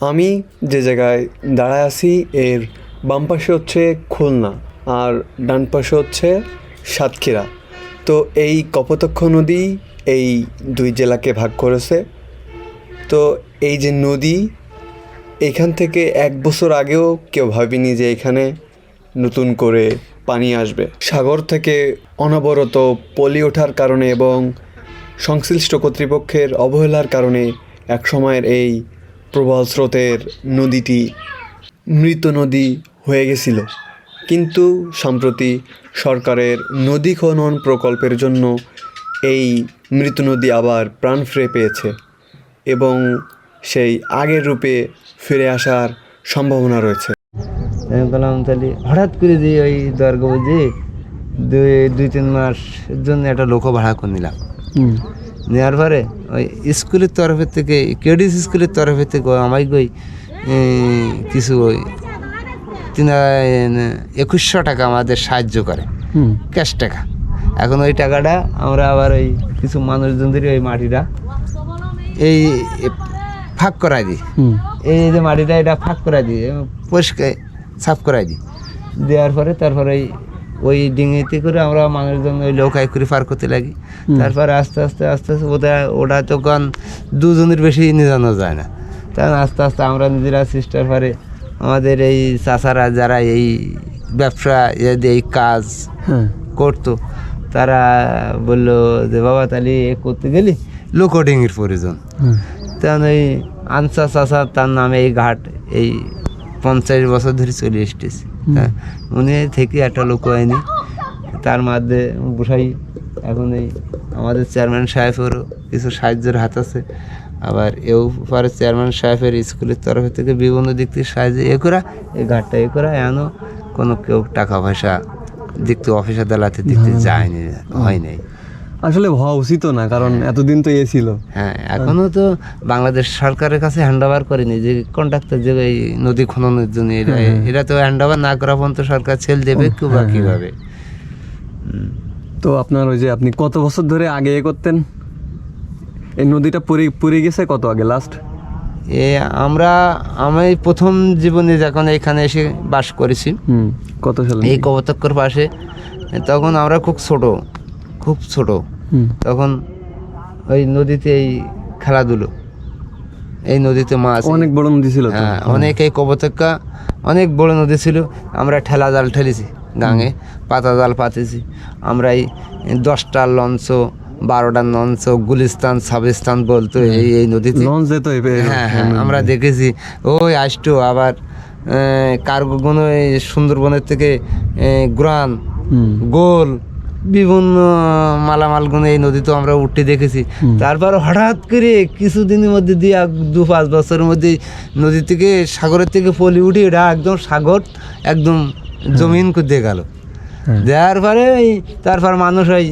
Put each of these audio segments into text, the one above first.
আমি যে জায়গায় দাঁড়ায় আছি, এর বাম পাশে হচ্ছে খুলনা আর ডান পাশে হচ্ছে সাতক্ষীরা। তো এই কপোতক্ষ নদী এই দুই জেলাকে ভাগ করেছে। তো এই যে নদী, এখান থেকে এক বছর আগেও কেউ ভাবেনি যে এখানে নতুন করে পানি আসবে। সাগর থেকে অনবরত পলি ওঠার কারণে এবং সংশ্লিষ্ট কর্তৃপক্ষের অবহেলার কারণে একসময়ের এই প্রবল স্রোতের নদীটি মৃত নদী হয়ে গেছিল। কিন্তু সম্প্রতি সরকারের নদী খনন প্রকল্পের জন্য এই মৃত নদী আবার প্রাণ ফিরে পেয়েছে এবং সেই আগের রূপে ফিরে আসার সম্ভাবনা রয়েছে। আমি বললাম তাহলে হঠাৎ করে যে ওই দর্গ যে দুই দুই তিন মাসের জন্য একটা লোক ভাড়া করে নিলাম। নেওয়ার পরে ওই স্কুলের তরফের থেকে কেডিস স্কুলের তরফের থেকে আমায় গই কিছু ওই তিন একুশশো টাকা আমাদের সাহায্য করে ক্যাশ টাকা। এখন ওই টাকাটা আমরা আবার ওই কিছু মানুষজন ধরে ওই মাটিটা এই ফাঁক করাই দিই। এই যে মাটিটা এটা ফাঁক করাই দিই পরিষ্কার সাফ করাই দিই। দেওয়ার পরে তারপরে ওই ওই ডিঙিতে করে আমরা মানুষজন ওই নৌকায় করে পার করতে লাগি। তারপরে আস্তে আস্তে আস্তে আস্তে ওটা ওটা তখন দুজনের বেশি নিজানো যায় না। তখন আস্তে আস্তে আমরা নিজেরা চেষ্টার পরে আমাদের এই চাষারা যারা এই ব্যবসা এই কাজ করতো তারা বলল যে বাবা তাহলে এ করতে গেলি লোকডিংয়ের প্রয়োজন। তখন ওই আনসা চাষা তার নামে এই ঘাট এই পঞ্চাশ বছর ধরে চলে এসতেছে হ্যাঁ উনি থেকে একটা লোক হয়নি। তার মধ্যে বসাই এখন এই আমাদের চেয়ারম্যান সাহেবেরও কিছু সাহায্যের হাত আছে। আবার এও পরে চেয়ারম্যান সাহেবের স্কুলের তরফ থেকে বিভিন্ন দিক থেকে সাহায্য এ করা এই ঘাটটা এ করা এখনও কোনো কেউ টাকা পয়সা দিক দেখতে অফিস আদালতে দেখতে যায়নি হয় নাই। আসলে হওয়া উচিত না কারণ এতদিন তো এ ছিল। হ্যাঁ এখনও তো বাংলাদেশ সরকারের কাছে হ্যান্ড ওভার করেনি যে কন্ট্রাক্টর যে এই নদী খননের জন্য এরা এরা তো হ্যান্ড ওভার না করা পর্যন্ত সরকার ছেল দেবে কি বা কীভাবে? তো আপনার ওই যে আপনি কত বছর ধরে আগে এ করতেন? এই নদীটা পুরে পুরে গেছে কত আগে লাস্ট এ আমরা আমি প্রথম জীবনে যখন এখানে এসে বাস করেছি কত সালে? এই কবতক্কর পাশে তখন আমরা খুব ছোট। খুব ছোট। তখন ওই নদীতে এই খেলাধুলো এই নদীতে মাছ। অনেক বড় নদী ছিল হ্যাঁ অনেক এই কবতক্কা অনেক বড় নদী ছিল। আমরা ঠেলা জাল ঠেলেছি গাঙে পাতা জাল পাতেছি। আমরা এই দশটা লঞ্চ বারোটা লঞ্চ গুলিস্তান সাবিস্তান বলতো এই এই নদীতে। লঞ্চ যেত হ্যাঁ হ্যাঁ আমরা দেখেছি। ওই আসতো আবার কার্গোগুলো এই সুন্দরবনের থেকে গ্রান গোল বিভিন্ন মালামালগুলো এই নদীতে আমরা উঠতে দেখেছি। তারপর হঠাৎ করে কিছুদিনের মধ্যে দিয়ে এক- দু পাঁচ বছরের মধ্যে নদী থেকে সাগরের থেকে পলি উঠে এটা একদম সাগর একদম জমিন করে দিয়ে গেল দেওয়ার পরে তারপর মানুষ ওই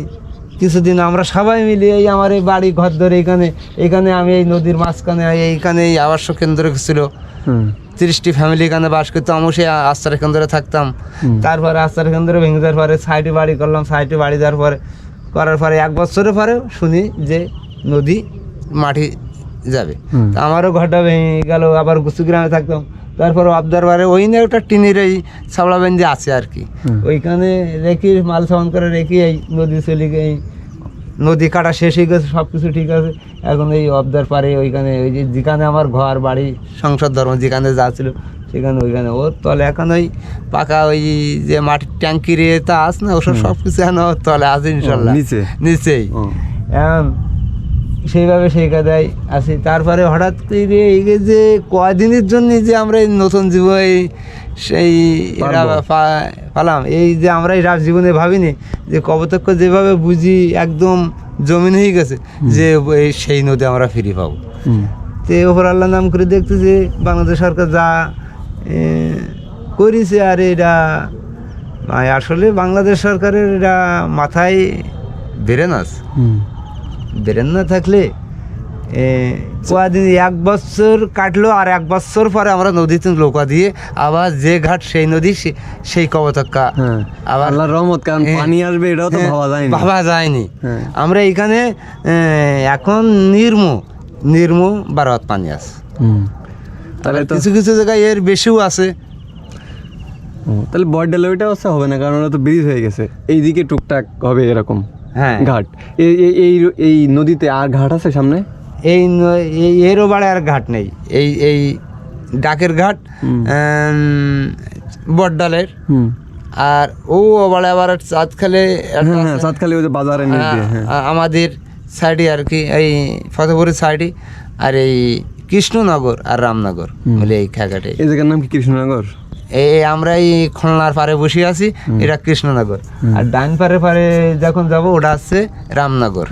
কিছুদিন আমরা সবাই মিলে এই আমার এই বাড়ি ঘর ধরে এখানে এখানে আমি এই নদীর মাঝখানে এইখানে এই আবাস কেন্দ্র ছিল। তিরিশটি ফ্যামিলি এখানে বাস করতো আমি সেই আস্তার কেন্দ্রে থাকতাম। তারপরে আস্তার কেন্দ্রে ভেঙে যাওয়ার পরে সাইডে বাড়ি করলাম সাইডে বাড়ি যাওয়ার পরে করার পরে এক বছরের পরে শুনি যে নদী মাটি যাবে। আমারও ঘরটা ভেঙে গেল আবার গুসু গ্রামে থাকতাম। তারপরে আবদার বারে ওই নিয়ে একটা টিনের এই বেঞ্জি আছে আর কি। ওইখানে রেখে মাল সামান করে রেখে এই নদী চলে এই নদী কাটা শেষ হয়ে গেছে সব কিছু ঠিক আছে। এখন এই অবদার পারে ওইখানে ওই যে যেখানে আমার ঘর বাড়ি সংসার ধর্ম যেখানে যা ছিল সেখানে ওইখানে ওর তলে। এখন ওই পাকা ওই যে মাটির ট্যাঙ্কির তা আস না ওসব সব কিছু এখন ওর তলে আছে ইনশাল্লাহ। নিচে? নিচেই। এখন সেইভাবে সেই কাদায় আছি তারপরে হঠাৎ করে এই যে কয়দিনের জন্য যে আমরা এই নতুন জীবন সেই পালাম। এই যে আমরা এই রাত জীবনে ভাবিনি যে কবতক্ষ যেভাবে বুঝি একদম জমিন হয়ে গেছে যে এই সেই নদী আমরা ফিরে পাবো। তো ওপর আল্লাহ নাম করে দেখতেছি বাংলাদেশ সরকার যা করেছে আর এটা আসলে বাংলাদেশ সরকারের এটা মাথায় বেরেন আছে। বেরেন না থাকলে কদিন এক বছর কাটলো আর এক বছর পরে আমরা নদীতে নৌকা দিয়ে আবার যে ঘাট সেই নদী সেই কবতক্কা হ্যাঁ। আবার আল্লাহর রহমত কারণ হ্যাঁ। পানি আসবে এটাও তো হ্যাঁ, ভাবা যায়নি। ভাবা যায়নি। আমরা এখানে এখন নির্ম নির্মু বারোয়াত পানি আছে। তাহলে কিছু কিছু জায়গায় এর বেশিও আছে। তাহলে বড় অবস্থা হবে না কারণ ওটা তো ব্রিজ হয়ে গেছে। এইদিকে টুকটাক হবে এরকম। হ্যাঁ। ঘাট। এই- এই- নদীতে আর ঘাট আছে সামনে? এই এই এরও বাড়ে আর ঘাট নেই। এই এই ডাকের ঘাট বটডালের। আর ও বাড়ে আবার চাঁদখালে। সাতখালি ওই দিয়ে হ্যাঁ। আমাদের সাইডে আর কি এই ফতেপুরের সাইডে। আর এই কৃষ্ণনগর আর রামনগর বলে এই খেয়াঘাটে এই জায়গার নাম কি কৃষ্ণনগর? এই আমরা এই খুলনার পারে বসে আছি এটা কৃষ্ণনগর। আর ডান পারে পারে যখন যাব ওটা হচ্ছে রামনগর।